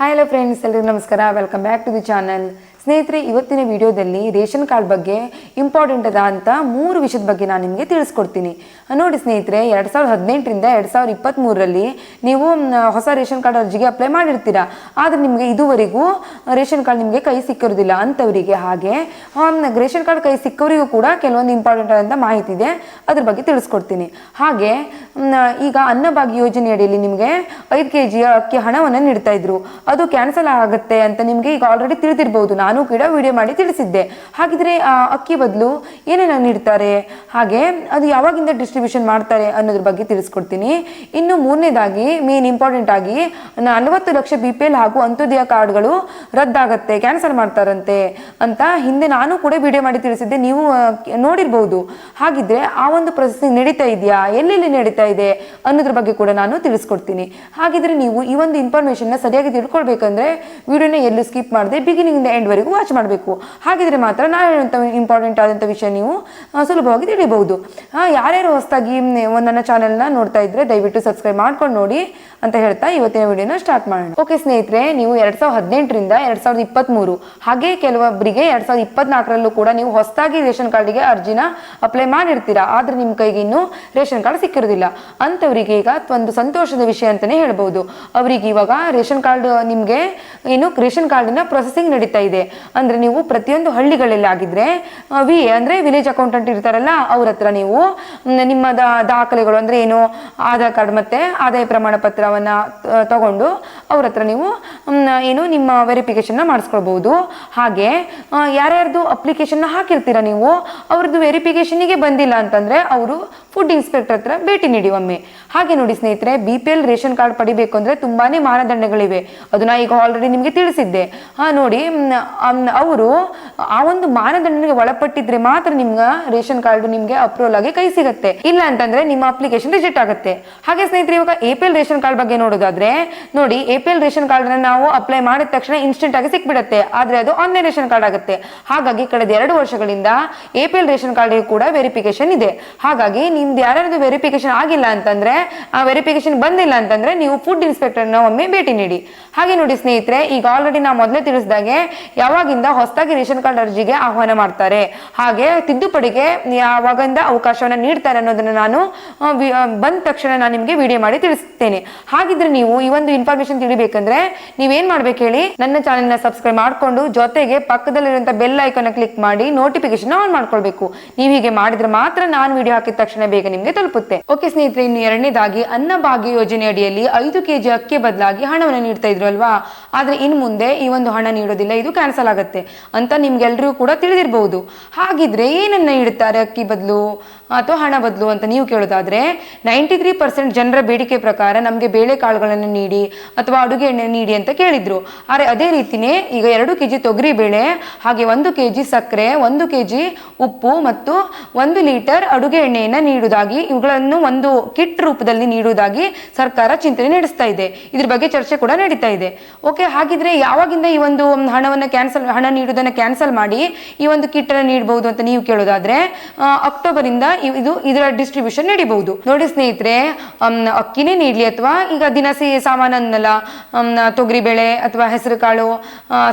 Hi hello friends ಎಲ್ರಿಗೂ ನಮಸ್ಕಾರ. Welcome back to the channel ಸ್ನೇಹಿತರೆ, ಇವತ್ತಿನ ವಿಡಿಯೋದಲ್ಲಿ ರೇಷನ್ ಕಾರ್ಡ್ ಬಗ್ಗೆ ಇಂಪಾರ್ಟೆಂಟ್ ಅದ ಅಂತ ಮೂರು ವಿಷಯದ ಬಗ್ಗೆ ನಾನು ನಿಮಗೆ ತಿಳಿಸ್ಕೊಡ್ತೀನಿ. ನೋಡಿ ಸ್ನೇಹಿತರೆ, ಎರಡು ಸಾವಿರದ ಹದಿನೆಂಟರಿಂದ ಎರಡು ಸಾವಿರದ ಇಪ್ಪತ್ತ್ಮೂರರಲ್ಲಿ ನೀವು ಹೊಸ ರೇಷನ್ ಕಾರ್ಡ್ ಅರ್ಜಿಗೆ ಅಪ್ಲೈ ಮಾಡಿರ್ತೀರಾ? ಆದರೆ ನಿಮಗೆ ಇದುವರೆಗೂ ರೇಷನ್ ಕಾರ್ಡ್ ನಿಮಗೆ ಕೈ ಸಿಕ್ಕಿರೋದಿಲ್ಲ ಅಂಥವರಿಗೆ. ಹಾಗೆ ರೇಷನ್ ಕಾರ್ಡ್ ಕೈ ಸಿಕ್ಕವರಿಗೂ ಕೂಡ ಕೆಲವೊಂದು ಇಂಪಾರ್ಟೆಂಟ್ ಆದಂಥ ಮಾಹಿತಿ ಇದೆ, ಅದ್ರ ಬಗ್ಗೆ ತಿಳಿಸ್ಕೊಡ್ತೀನಿ. ಹಾಗೆ ಈಗ ಅನ್ನಭಾಗ್ಯ ಯೋಜನೆ ಅಡಿಯಲ್ಲಿ ನಿಮಗೆ ಐದು ಕೆ ಜಿಯ ಅಕ್ಕಿ ಹಣವನ್ನು ನೀಡ್ತಾ ಇದ್ರು. ಅದು ಕ್ಯಾನ್ಸಲ್ ಆಗುತ್ತೆ ಅಂತ ನಿಮಗೆ ಈಗ ಆಲ್ರೆಡಿ ತಿಳಿದಿರ್ಬೋದು. ನಾನು ಕೂಡ ವಿಡಿಯೋ ಮಾಡಿ ತಿಳಿಸಿದ್ದೆ. ಹಾಗಿದ್ರೆ ಅಕ್ಕಿ ಬದಲು ಏನೇನ ನೀಡ್ತಾರೆ? ಹಾಗೆ ಅದು ಯಾವಾಗಿಂದ ಡಿಸ್ಟ್ರಿಬ್ಯೂಷನ್ ಮಾಡ್ತಾರೆ ಅನ್ನೋದ್ರ ಬಗ್ಗೆ ತಿಳಿಸ್ಕೊಡ್ತೀನಿ. ಇನ್ನು ಮೂರನೇದಾಗಿ ಮೇನ್ ಇಂಪಾರ್ಟೆಂಟ್ ಆಗಿ, ನಲವತ್ತು ಲಕ್ಷ ಬಿ ಪಿ ಎಲ್ ಹಾಗೂ ಅಂತ್ಯೋದಯ ಕಾರ್ಡ್ಗಳು ರದ್ದಾಗತ್ತೆ ಕ್ಯಾನ್ಸಲ್ ಮಾಡ್ತಾರಂತೆ ಅಂತ ಹಿಂದೆ ನಾನು ಕೂಡ ವಿಡಿಯೋ ಮಾಡಿ ತಿಳಿಸಿದ್ದೆ. ನೀವು ನೋಡಿರ್ಬಹುದು ನೋಡಿರ್ಬೋದು. ಹಾಗಿದ್ರೆ ಆ ಒಂದು ಪ್ರೊಸೆಸಿಂಗ್ ನಡೀತಾ ಇದೆಯಾ? ಎಲ್ಲೆಲ್ಲಿ ನಡೀತಾ ಇದೆ ಅನ್ನೋದ್ರ ಬಗ್ಗೆ ಕೂಡ ನಾನು ತಿಳಿಸ್ಕೊಡ್ತೀನಿ. ಹಾಗಿದ್ರೆ ನೀವು ಈ ಒಂದು ಇನ್ಫಾರ್ಮೇಷನ್ನ ಸರಿಯಾಗಿ ತಿಳ್ಕೊಳ್ಬೇಕಂದ್ರೆ ವಿಡಿಯೋನ ಎಲ್ಲೂ ಸ್ಕಿಪ್ ಮಾಡದೆ ಬಿಗಿನಿಂಗ್ ಎಂಡ್ ವರೆಗೂ ವಾಚ್ ಮಾಡಬೇಕು. ಹಾಗಿದ್ರೆ ಮಾತ್ರ ನಾನು ಇಂಪಾರ್ಟೆಂಟ್ ಆದಂಥ ವಿಷಯ ನೀವು ಸುಲಭವಾಗಿ ತಿಳಿಬಹುದು ಯಾರ್ಯಾರು ಹೊಸದಾಗಿ ನನ್ನ ಚಾನೆಲ್ನ ನೋಡ್ತಾ ಇದ್ರೆ ದಯವಿಟ್ಟು ಸಬ್ಸ್ಕ್ರೈಬ್ ಮಾಡ್ಕೊಂಡು ನೋಡಿ ಅಂತ ಹೇಳ್ತಾ ಇವತ್ತಿನ ವಿಡಿಯೋನ ಸ್ಟಾರ್ಟ್ ಮಾಡೋಣ. ಓಕೆ ಸ್ನೇಹಿತರೆ, ನೀವು ಎರಡ್ ಸಾವಿರದ ಹದಿನೆಂಟರಿಂದ ಎರಡ್ ಸಾವಿರದ ಇಪ್ಪತ್ತ್ಮೂರು ಹಾಗೆ ಕೆಲವೊಬ್ಬರಿಗೆ ಎರಡ್ ಸಾವಿರದ ಇಪ್ಪತ್ನಾಲ್ಕರಲ್ಲೂ ಕೂಡ ನೀವು ಹೊಸದಾಗಿ ರೇಷನ್ ಕಾರ್ಡಿಗೆ ಅರ್ಜಿನ ಅಪ್ಲೈ ಮಾಡಿರ್ತೀರಾ, ಆದ್ರೆ ನಿಮ್ಮ ಕೈಗೆ ಇನ್ನೂ ರೇಷನ್ ಕಾರ್ಡ್ ಸಿಕ್ಕಿರೋದಿಲ್ಲ. ಅಂಥವರಿಗೆ ಈಗ ಒಂದು ಸಂತೋಷದ ವಿಷಯ ಅಂತಾನೆ ಹೇಳ್ಬೋದು ಅವರಿಗೆ ಇವಾಗ ರೇಷನ್ ಕಾರ್ಡ್, ನಿಮಗೆ ಏನು ರೇಷನ್ ಕಾರ್ಡಿನ ಪ್ರೊಸೆಸಿಂಗ್ ನಡೀತಾ ಇದೆ. ಅಂದ್ರೆ ನೀವು ಪ್ರತಿಯೊಂದು ಹಳ್ಳಿಗಳಲ್ಲಿ ಆಗಿದ್ರೆ ವಿ ಅಂದ್ರೆ ವಿಲೇಜ್ ಅಕೌಂಟೆಂಟ್ ಇರ್ತಾರಲ್ಲ, ಅವ್ರ ಹತ್ರ ನೀವು ನಿಮ್ಮ ದಾಖಲೆಗಳು ಅಂದ್ರೆ ಏನು, ಆಧಾರ್ ಕಾರ್ಡ್ ಮತ್ತೆ ಆದಾಯ ಪ್ರಮಾಣ ಪತ್ರವನ್ನ ತಗೊಂಡು ಅವ್ರ ಹತ್ರ ನೀವು ಏನು ನಿಮ್ಮ ವೆರಿಫಿಕೇಶನ್ ಮಾಡಿಸ್ಕೊಳ್ಬಹುದು ಹಾಗೆ ಯಾರ್ಯಾರ್ದು ಅಪ್ಲಿಕೇಶನ್ ಹಾಕಿರ್ತೀರ ನೀವು ಅವ್ರದ್ದು ವೆರಿಫಿಕೇಶನ್ಗೆ ಬಂದಿಲ್ಲ ಅಂತಂದ್ರೆ ಅವರು ಫುಡ್ ಇನ್ಸ್ಪೆಕ್ಟರ್ ಹತ್ರ ಭೇಟಿ ನೀಡಿ ಒಮ್ಮೆ. ಹಾಗೆ ನೋಡಿ ಸ್ನೇಹಿತರೆ B P L ration card ಪಡಿಬೇಕು ಅಂದ್ರೆ ತುಂಬಾನೇ ಮಾನದಂಡಗಳಿವೆ. ಅದನ್ನ ಈಗ ಆಲ್ರೆಡಿ ನಿಮಗೆ ತಿಳಿಸಿದ್ದೆ. ಹಾ, ನೋಡಿ ಅವರು ಆ ಒಂದು ಮಾನದಂಡನಿಗೆ ಒಳಪಟ್ಟಿದ್ರೆ ಮಾತ್ರ ನಿಮ್ಗೆ ರೇಷನ್ ಕಾರ್ಡ್ ನಿಮ್ಗೆ ಅಪ್ರೂವಲ್ ಆಗಿ ಕೈ ಸಿಗುತ್ತೆ. ಇಲ್ಲ ಅಂತಂದ್ರೆ ನಿಮ್ಮ ಅಪ್ಲಿಕೇಶನ್ ರಿಜೆಕ್ಟ್ ಆಗುತ್ತೆ. ಹಾಗೆ ಸ್ನೇಹಿತರೆ, ಇವಾಗ A P L ration card ಬಗ್ಗೆ ನೋಡೋದಾದ್ರೆ, ನೋಡಿ A P L ration card ನಾವು ಅಪ್ಲೈ ಮಾಡಿದ ತಕ್ಷಣ ಇನ್ಸ್ಟೆಂಟ್ ಆಗಿ ಸಿಕ್ಬಿಡುತ್ತೆ. ಆದ್ರೆ ಅದು ಆನ್ಲೈನ್ ರೇಷನ್ ಕಾರ್ಡ್ ಆಗುತ್ತೆ. ಹಾಗಾಗಿ ಕಳೆದ ಎರಡು ವರ್ಷಗಳಿಂದ A P L ration card ಕೂಡ ವೆರಿಫಿಕೇಶನ್ ಇದೆ. ಹಾಗಾಗಿ ನಿಮ್ದು ಯಾರ್ಯಾರ್ದು ವೆರಿಫಿಕೇಶನ್ ಆಗಿಲ್ಲ ಅಂತಂದ್ರೆ, ಆ ವೆರಿಫಿಕೇಶನ್ ಬಂದಿಲ್ಲ ಅಂತಂದ್ರೆ ನೀವು ಫುಡ್ ಇನ್ಸ್ಪೆಕ್ಟರ್ನ ಒಮ್ಮೆ ಭೇಟಿ ನೀಡಿ. ಹಾಗೆ ನೋಡಿ ಸ್ನೇಹಿತರೆ, ಈಗ ಆಲ್ರೆಡಿ ನಾವು ಮೊದಲೇ ತಿಳಿಸಿದಾಗೆ ಯಾವಾಗಿಂದ ಹೊಸದಾಗಿ ರೇಷನ್ ಕಾರ್ಡ್ ಅರ್ಜಿಗೆ ಆಹ್ವಾನ ಮಾಡ್ತಾರೆ. ಹಾಗೆ ತಿದ್ದುಪಡಿಗೆ ಯಾವಾಗಿಂದ ಅವಕಾಶವನ್ನ ನೀಡ್ತಾರೆ ಅನ್ನೋದನ್ನ ನಾನು ಬಂದ ತಕ್ಷಣ ನಾನು ನಿಮಗೆ ವಿಡಿಯೋ ಮಾಡಿ ತಿಳಿಸ್ತೇನೆ. ಹಾಗಿದ್ರೆ ನೀವು ಈ ಒಂದು ಇನ್ಫಾರ್ಮೇಶನ್ ತಿಳಿಬೇಕಂದ್ರೆ ನೀವೇನ್ ಮಾಡ್ಬೇಕು ಹೇಳಿ? ನನ್ನ ಚಾನೆಲ್ನ ಸಬ್ಸ್ಕ್ರೈಬ್ ಮಾಡಿಕೊಂಡು ಜೊತೆಗೆ ಪಕ್ಕದಲ್ಲಿರುವಂತಹ ಬೆಲ್ ಐಕಾನ್ ಕ್ಲಿಕ್ ಮಾಡಿ ನೋಟಿಫಿಕೇಶನ್ ಆನ್ ಮಾಡ್ಕೊಳ್ಬೇಕು. ನೀವು ಹೀಗೆ ಮಾಡಿದ್ರೆ ಮಾತ್ರ ನಾನು ವಿಡಿಯೋ ಹಾಕಿದ ತಕ್ಷಣ ಬೇಗ ನಿಮಗೆ ತಲುಪುತ್ತೆ. ಓಕೆ ಸ್ನೇಹಿತರೆ, ಇನ್ನು ಎರಡನೇದಾಗಿ ಅನ್ನಭಾಗ್ಯ ಯೋಜನೆ ಅಡಿಯಲ್ಲಿ ಐದು ಕೆಜಿ ಅಕ್ಕಿ ಬದಲಾಗಿ ಹಣವನ್ನು ನೀಡ್ತಾ ಇದ್ರು ಅಲ್ವಾ? ಆದ್ರೆ ಇನ್ ಮುಂದೆ ಈ ಒಂದು ಹಣ ನೀಡೋದಿಲ್ಲ, ಇದು ಕ್ಯಾನ್ಸಲ್ ಆಗುತ್ತೆ ಅಂತ ನಿಮ್ಗೆಲ್ರಿಗೂ ಕೂಡ ತಿಳಿದಿರಬಹುದು ಹಾಗಿದ್ರೆ ಏನನ್ನ ಇಡ್ತಾರೆ ಅಕ್ಕಿ ಬದಲು? ಅಥವಾ ಹಣ ಬದಲು ಅಂತ ನೀವು ಕೇಳೋದಾದ್ರೆ ನೈಂಟಿ ತ್ರೀ ಪರ್ಸೆಂಟ್ ಜನರ ಬೇಡಿಕೆ ಪ್ರಕಾರ ನಮಗೆ ಬೇಳೆಕಾಳುಗಳನ್ನು ನೀಡಿ ಅಥವಾ ಅಡುಗೆ ಎಣ್ಣೆ ನೀಡಿ ಅಂತ ಕೇಳಿದ್ರು. ಆದರೆ ಅದೇ ರೀತಿಯೇ ಈಗ ಎರಡು ಕೆಜಿ ತೊಗರಿ ಬೇಳೆ, ಹಾಗೆ ಒಂದು ಕೆಜಿ ಸಕ್ಕರೆ, ಒಂದು ಕೆಜಿ ಉಪ್ಪು ಮತ್ತು ಒಂದು ಲೀಟರ್ ಅಡುಗೆ ಎಣ್ಣೆಯನ್ನು ನೀಡುವುದಾಗಿ ಇವುಗಳನ್ನು ಒಂದು ಕಿಟ್ ರೂಪದಲ್ಲಿ ನೀಡುವುದಾಗಿ ಸರ್ಕಾರ ಚಿಂತನೆ ನಡೆಸ್ತಾ ಇದೆ. ಇದ್ರ ಬಗ್ಗೆ ಚರ್ಚೆ ಕೂಡ ನಡೀತಾ ಇದೆ. ಓಕೆ, ಹಾಗಿದ್ರೆ ಯಾವಾಗಿಂದ ಈ ಒಂದು ಹಣವನ್ನು ಕ್ಯಾನ್ಸಲ್, ಹಣ ನೀಡುವುದನ್ನು ಕ್ಯಾನ್ಸಲ್ ಮಾಡಿ ಈ ಒಂದು ಕಿಟ್ ಅನ್ನು ನೀಡಬಹುದು ಅಂತ ನೀವು ಕೇಳೋದಾದ್ರೆ ಅಕ್ಟೋಬರಿಂದ ಅಕ್ಟೋಬರ್ ಇಂದ ಇದರ ಡಿಸ್ಟ್ರಿಬ್ಯೂಷನ್ ನಡಿಬಹುದು. ನೋಡಿ ಸ್ನೇಹಿತರೆ ಅಕ್ಕಿನೇ ನೀಡಲಿ ಅಥವಾ ಈಗ ದಿನಸಿ ಸಾಮಾನನ್ನೆಲ್ಲ ತೊಗರಿ ಬೇಳೆ ಅಥವಾ ಹೆಸರು ಕಾಳು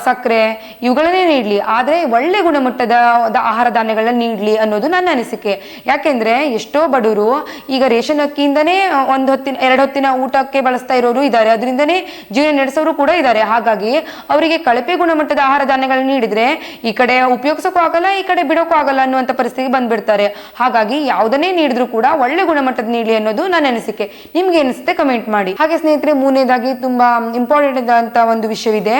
ಸಕ್ಕರೆ, ಇವುಗಳನ್ನೇ ನೀಡಲಿ. ಆದರೆ ಒಳ್ಳೆ ಗುಣಮಟ್ಟದ ಆಹಾರ ಧಾನ್ಯಗಳನ್ನ ನೀಡಲಿ ಅನ್ನೋದು ನನ್ನ ಅನಿಸಿಕೆ. ಯಾಕೆಂದ್ರೆ ಎಷ್ಟೋ ಬಡವರು ಈಗ ರೇಷನ್ ಅಕ್ಕಿಯಿಂದನೇ ಒಂದು ಹೊತ್ತಿನ, ಎರಡು ಹೊತ್ತಿನ ಊಟಕ್ಕೆ ಬಳಸ್ತಾ ಇರೋರು ಇದ್ದಾರೆ. ಅದರಿಂದನೇ ಜೀವನ ನಡೆಸೋರು ಕೂಡ ಇದ್ದಾರೆ. ಹಾಗಾಗಿ ಅವರಿಗೆ ಕಳಪೆ ಗುಣಮಟ್ಟದ ಆಹಾರ ಧಾನ್ಯಗಳನ್ನ ನೀಡಿದ್ರೆ ಈ ಕಡೆ ಉಪಯೋಗಿಸೋಕ್ಕೂ ಆಗಲ್ಲ, ಈ ಕಡೆ ಬಿಡೋಕ್ಕೂ ಆಗಲ್ಲ ಅನ್ನುವಂಥ ಪರಿಸ್ಥಿತಿ ಬಂದ್ಬಿಡ್ತಾರೆ. ಹಾಗಾಗಿ ಯಾವುದನ್ನೇ ನೀಡಿದ್ರು ಕೂಡ ಒಳ್ಳೆ ಗುಣಮಟ್ಟದ ನೀಡಲಿ ಅನ್ನೋದು ನನ್ನ ಅನಿಸಿಕೆ. ನಿಮ್ಗೆ ಅನಿಸುತ್ತೆ ಕಮೆಂಟ್ ಮಾಡಿ. ಹಾಗೆ ಸ್ನೇಹಿತರೆ, ಮೂರನೇದಾಗಿ ತುಂಬಾ ಇಂಪಾರ್ಟೆಂಟ್ ಅಂತ ಒಂದು ವಿಷಯವಿದೆ.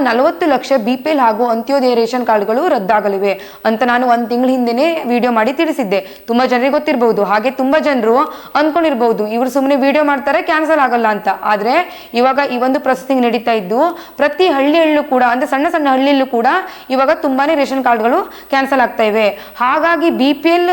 ನಲವತ್ತು ಲಕ್ಷ ಬಿ ಪಿ ಎಲ್ ಹಾಗೂ ಅಂತ್ಯೋದಯ ರೇಷನ್ ಕಾರ್ಡ್ಗಳು ರದ್ದಾಗಲಿವೆ ಅಂತ ನಾನು ಒಂದು ತಿಂಗಳ ಹಿಂದೆನೆ ವಿಡಿಯೋ ಮಾಡಿ ತಿಳಿಸಿದ್ದೆ. ತುಂಬಾ ಜನರಿಗೆ ಗೊತ್ತಿರಬಹುದು ಹಾಗೆ ತುಂಬಾ ಜನರು ಅನ್ಕೊಂಡಿರ್ಬಹುದು ಇವರು ಸುಮ್ಮನೆ ವಿಡಿಯೋ ಮಾಡ್ತಾರೆ ಕ್ಯಾನ್ಸಲ್ ಆಗಲ್ಲ ಅಂತ. ಆದ್ರೆ ಇವಾಗ ಈ ಒಂದು ಪ್ರೊಸೆಸಿಂಗ್ ನಡೀತಾ ಇದ್ದು, ಪ್ರತಿ ಹಳ್ಳಿಯಲ್ಲೂ ಕೂಡ, ಅಂದ್ರೆ ಸಣ್ಣ ಸಣ್ಣ ಹಳ್ಳಿಯಲ್ಲೂ ಕೂಡ ಇವಾಗ ತುಂಬಾನೇ ರೇಷನ್ ಕಾರ್ಡ್ಗಳು ಕ್ಯಾನ್ಸಲ್ ಆಗ್ತಾ ಇವೆ. ಹಾಗಾಗಿ ಬಿ ಪಿ ಎಲ್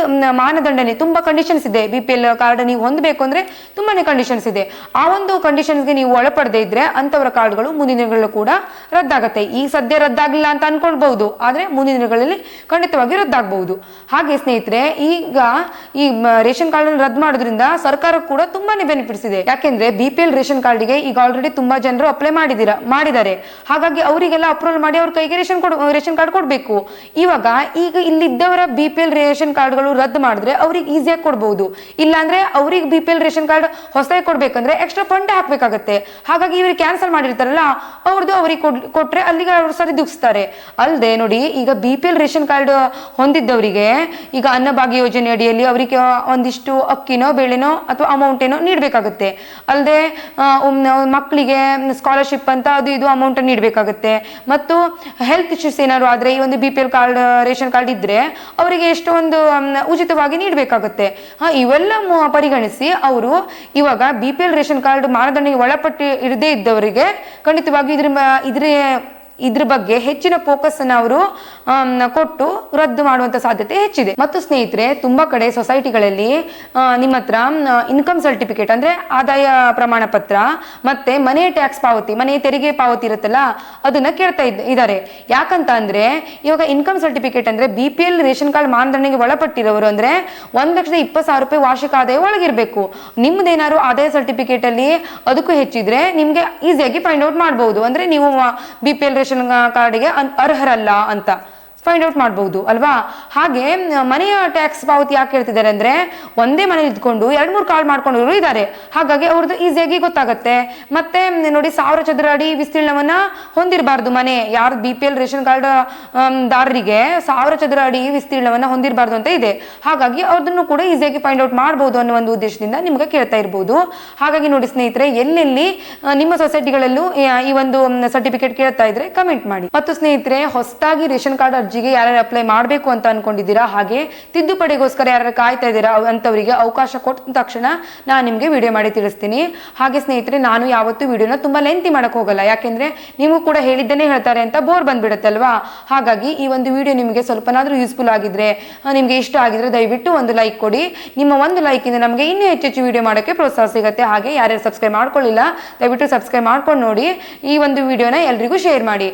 ಮಾನದಂಡನೆ, ತುಂಬಾ ಕಂಡೀಷನ್ಸ್ ಇದೆ. ಬಿ ಪಿ ಎಲ್ ಕಾರ್ಡ್ ನೀವು ಹೊಂದಬೇಕು ಅಂದ್ರೆ ತುಂಬಾನೇ ಕಂಡೀಷನ್ಸ್ ಇದೆ. ಆ ಒಂದು ಕಂಡೀಷನ್ಸ್ಗೆ ನೀವು ಒಳಪಡದೇ ಇದ್ರೆ ಅಂತವರ ಕಾರ್ಡ್ಗಳು ಮುಂದಿನ ದಿನಗಳಲ್ಲೂ ಕೂಡ ರದ್ದಾಗತ್ತೆ. ಈ ಸದ್ಯ ರದ್ದಾಗಿಲ್ಲ ಅಂತ ಅನ್ಕೊಳ್ಬಹುದು. ಆದ್ರೆ ಮುಂದಿನ ದಿನಗಳಲ್ಲಿ ಖಂಡಿತವಾಗಿ ರದ್ದಾಗಬಹುದು. ಹಾಗೆ ಸ್ನೇಹಿತರೆ, ಈಗ ಈ ರೇಷನ್ ಕಾರ್ಡ್ ಅನ್ನು ರದ್ದು ಮಾಡೋದ್ರಿಂದ ಸರ್ಕಾರ ಕೂಡ ತುಂಬಾನೇ ಬೆನಿಫಿಟ್ಸ್ ಇದೆ. ಯಾಕೆಂದ್ರೆ ಬಿ ಪಿ ಎಲ್ ರೇಷನ್ ಕಾರ್ಡ್ಗೆ ಈಗ ಆಲ್ರೆಡಿ ತುಂಬಾ ಜನರು ಅಪ್ಲೈ ಮಾಡಿದಿರ ಮಾಡಿದ್ದಾರೆ. ಹಾಗಾಗಿ ಅವರಿಗೆಲ್ಲ ಅಪ್ರೂವಲ್ ಮಾಡಿ ಅವ್ರ ಕೈಗೆ ರೇಷನ್ ರೇಷನ್ ಕಾರ್ಡ್ ಕೊಡಬೇಕು. ಇವಾಗ ಈಗ ಇಲ್ಲಿದ್ದವರ ಬಿ ಪಿ ಎಲ್ ರೇಷನ್ ಕಾರ್ಡ್ಗಳು ರದ್ದು ಮಾಡಿದ್ರೆ ಅವ್ರಿಗೆ ಈಸಿಯಾಗಿ ಕೊಡ್ಬೋದು. ಇಲ್ಲಾಂದ್ರೆ ಅವ್ರಿಗೆ B P L ration card ಹೊಸದಾಗಿ ಕೊಡ್ಬೇಕಂದ್ರೆ ಎಕ್ಸ್ಟ್ರಾ ಫಂಡ್ ಹಾಕಬೇಕಾಗತ್ತೆ. ಹಾಗಾಗಿ ಇವ್ರಿಗೆ ಕ್ಯಾನ್ಸಲ್ ಮಾಡಿರ್ತಾರಲ್ಲ ಅವ್ರದ್ದು ಅವ್ರಿಗೆ ಕೊಟ್ರೆ ಅಲ್ಲಿಗೆ ಅವ್ರು ಸರಿದೂಗಿಸ್ತಾರೆ ಅಲ್ಲದೆ ನೋಡಿ ಈಗ B P L ration card ಹೊಂದಿದ್ದವರಿಗೆ ಈಗ ಅನ್ನಭಾಗ್ಯ ಯೋಜನೆ ಅಡಿಯಲ್ಲಿ ಅವರಿಗೆ ಒಂದಿಷ್ಟು ಅಕ್ಕಿನೋ ಬೇಳೆನೋ ಅಥವಾ ಅಮೌಂಟ್ ಏನೋ ನೀಡಬೇಕಾಗುತ್ತೆ. ಅಲ್ಲದೆ ಮಕ್ಕಳಿಗೆ ಸ್ಕಾಲರ್ಶಿಪ್ ಅಂತ ಅದು ಇದು ಅಮೌಂಟ್ ನೀಡಬೇಕಾಗುತ್ತೆ. ಮತ್ತು ಹೆಲ್ತ್ ಇಶ್ಯೂಸ್ ಏನಾದ್ರು ಆದರೆ ಈ ಒಂದು B P L card ration card ಇದ್ರೆ ಅವರಿಗೆ ಎಷ್ಟೊಂದು ಮ್, ಉಚಿತವಾಗಿ ನೀಡಬೇಕಾಗುತ್ತೆ. ಇವೆಲ್ಲ ಪರಿಗಣಿಸಿ ಅವರು ಇವಾಗ ಬಿ ಪಿ ರೇಷನ್ ಕಾರ್ಡ್ ಮಾನದಂಡಕ್ಕೆ ಒಳಪಟ್ಟು ಇರದೇ ಇದ್ದವರಿಗೆ ಖಂಡಿತವಾಗಿ ಇದ್ರ ಇದ್ರ ಇದ್ರ ಬಗ್ಗೆ ಹೆಚ್ಚಿನ ಫೋಕಸ್ ಅನ್ನ ಅವರು ಕೊಟ್ಟು ರದ್ದು ಮಾಡುವಂತ ಸಾಧ್ಯತೆ ಹೆಚ್ಚಿದೆ. ಮತ್ತು ಸ್ನೇಹಿತರೆ, ತುಂಬಾ ಕಡೆ ಸೊಸೈಟಿಗಳಲ್ಲಿ ನಿಮ್ಮ ಹತ್ರ ಇನ್ಕಮ್ ಸರ್ಟಿಫಿಕೇಟ್ ಅಂದ್ರೆ ಆದಾಯ ಪ್ರಮಾಣ ಪತ್ರ ಮತ್ತೆ ಮನೆ ಟ್ಯಾಕ್ಸ್ ಪಾವತಿ, ಮನೆ ತೆರಿಗೆ ಪಾವತಿ ಇರುತ್ತಲ್ಲ, ಅದನ್ನ ಕೇಳ್ತಾ ಇದ್ ಇದ್ದಾರೆ ಯಾಕಂತ ಅಂದ್ರೆ, ಇವಾಗ ಇನ್ಕಮ್ ಸರ್ಟಿಫಿಕೇಟ್ ಅಂದ್ರೆ B P L ration card ಮಾನದಂಡನೆಗೆ ಒಳಪಟ್ಟಿರೋರು ಅಂದ್ರೆ ಒಂದ್ ಲಕ್ಷದ ಇಪ್ಪತ್ತು ಸಾವಿರ ರೂಪಾಯಿ ವಾರ್ಷಿಕ ಆದಾಯ ಒಳಗಿರ್ಬೇಕು. ನಿಮ್ದೇನಾದ್ರು ಆದಾಯ ಸರ್ಟಿಫಿಕೇಟ್ ಅಲ್ಲಿ ಅದಕ್ಕೂ ಹೆಚ್ಚಿದ್ರೆ ನಿಮ್ಗೆ ಈಸಿಯಾಗಿ ಫೈಂಡ್ ಔಟ್ ಮಾಡಬಹುದು ಅಂದ್ರೆ ನೀವು ಬಿ ಪಿ ಎಲ್ ರೇಷನ್ ಕಾರ್ಡ್ಗೆ ಅರ್ಹರಲ್ಲ ಅಂತ. ಫೈಂಡ್ ಔಟ್ ಮಾಡಬಹುದು ಅಲ್ವಾ? ಹಾಗೆ ಮನೆಯ ಟ್ಯಾಕ್ಸ್ ಪಾವತಿ ಯಾಕೆ ಹೇಳ್ತಿದ್ದಾರೆ ಅಂದರೆ, ಒಂದೇ ಮನೆ ಇದ್ಕೊಂಡು ಎರಡು ಮೂರು ಕಾರ್ಡ್ ಮಾಡ್ಕೊಂಡವರು ಇದ್ದಾರೆ. ಹಾಗಾಗಿ ಅವ್ರದ್ದು ಈಸಿಯಾಗಿ ಗೊತ್ತಾಗುತ್ತೆ. ಮತ್ತೆ ನೋಡಿ ಸಾವಿರ ಚದರ ಅಡಿ ವಿಸ್ತೀರ್ಣವನ್ನ ಹೊಂದಿರಬಾರ್ದು ಮನೆ. ಯಾರು B P L ration card ದಾರರಿಗೆ ಸಾವಿರ ಚದರ ಅಡಿ ವಿಸ್ತೀರ್ಣವನ್ನ ಹೊಂದಿರಬಾರ್ದು ಅಂತ ಇದೆ. ಹಾಗಾಗಿ ಅವ್ರದನ್ನು ಕೂಡ ಈಸಿಯಾಗಿ ಫೈಂಡ್ ಔಟ್ ಮಾಡಬಹುದು ಅನ್ನೋ ಒಂದು ಉದ್ದೇಶದಿಂದ ನಿಮಗೆ ಕೇಳ್ತಾ ಇರ್ಬೋದು. ಹಾಗಾಗಿ ನೋಡಿ ಸ್ನೇಹಿತರೆ, ಎಲ್ಲೆಲ್ಲಿ ನಿಮ್ಮ ಸೊಸೈಟಿಗಳಲ್ಲೂ, ಈ ಒಂದು ಸರ್ಟಿಫಿಕೇಟ್ ಕೇಳ್ತಾ ಇದ್ರೆ ಕಮೆಂಟ್ ಮಾಡಿ. ಮತ್ತು ಸ್ನೇಹಿತರೆ, ಹೊಸದಾಗಿ ರೇಷನ್ ಕಾರ್ಡ್ ಅರ್ಜಿಗೆ ಯಾರ್ಯಾರು ಅಪ್ಲೈ ಮಾಡಬೇಕು ಅಂತ ಅನ್ಕೊಂಡಿದ್ದೀರಾ? ಹಾಗೆ ತಿದ್ದುಪಡಿಗೋಸ್ಕರ ಯಾರು ಕಾಯ್ತಾ ಇದ್ದೀರಾ ಅಂತವರಿಗೆ ಅವಕಾಶ ಕೊಟ್ಟ ತಕ್ಷಣ ನಾನು ನಿಮಗೆ ವಿಡಿಯೋ ಮಾಡಿ ತಿಳಿಸ್ತೀನಿ. ಹಾಗೆ ಸ್ನೇಹಿತರೆ, ನಾನು ಯಾವತ್ತೂ ವಿಡಿಯೋನ ತುಂಬ ಲೆಂತಿ ಮಾಡಕ್ಕೆ ಹೋಗಲ್ಲ. ಯಾಕೆಂದ್ರೆ ನೀವು ಕೂಡ ಹೇಳಿದ್ದನ್ನೇ ಹೇಳ್ತಾರೆ ಅಂತ ಬೋರ್ ಬಂದ್ಬಿಡುತ್ತಲ್ವಾ? ಹಾಗಾಗಿ ಈ ಒಂದು ವಿಡಿಯೋ ನಿಮಗೆ ಸ್ವಲ್ಪನಾದರೂ ಯೂಸ್ಫುಲ್ ಆಗಿದ್ರೆ ನಿಮಗೆ ನಿಮ್ಗೆ ಇಷ್ಟ ಆಗಿದ್ರೆ ದಯವಿಟ್ಟು ಒಂದು ಲೈಕ್ ಕೊಡಿ. ನಿಮ್ಮ ಒಂದು ಲೈಕ್ ಇಂದ ನಮಗೆ ಇನ್ನೂ ಹೆಚ್ಚೆಚ್ಚು ವಿಡಿಯೋ ಮಾಡೋಕ್ಕೆ ಪ್ರೋತ್ಸಾಹ ಸಿಗುತ್ತೆ. ಹಾಗೆ ಯಾರ್ಯಾರು ಸಬ್ಸ್ಕ್ರೈಬ್ ಮಾಡ್ಕೊಳ್ಳಿಲ್ಲ, ದಯವಿಟ್ಟು ಸಬ್ಸ್ಕ್ರೈಬ್ ಮಾಡ್ಕೊಂಡು ನೋಡಿ ಈ ಒಂದು ವಿಡಿಯೋನ ಎಲ್ರಿಗೂ ಶೇರ್ ಮಾಡಿ.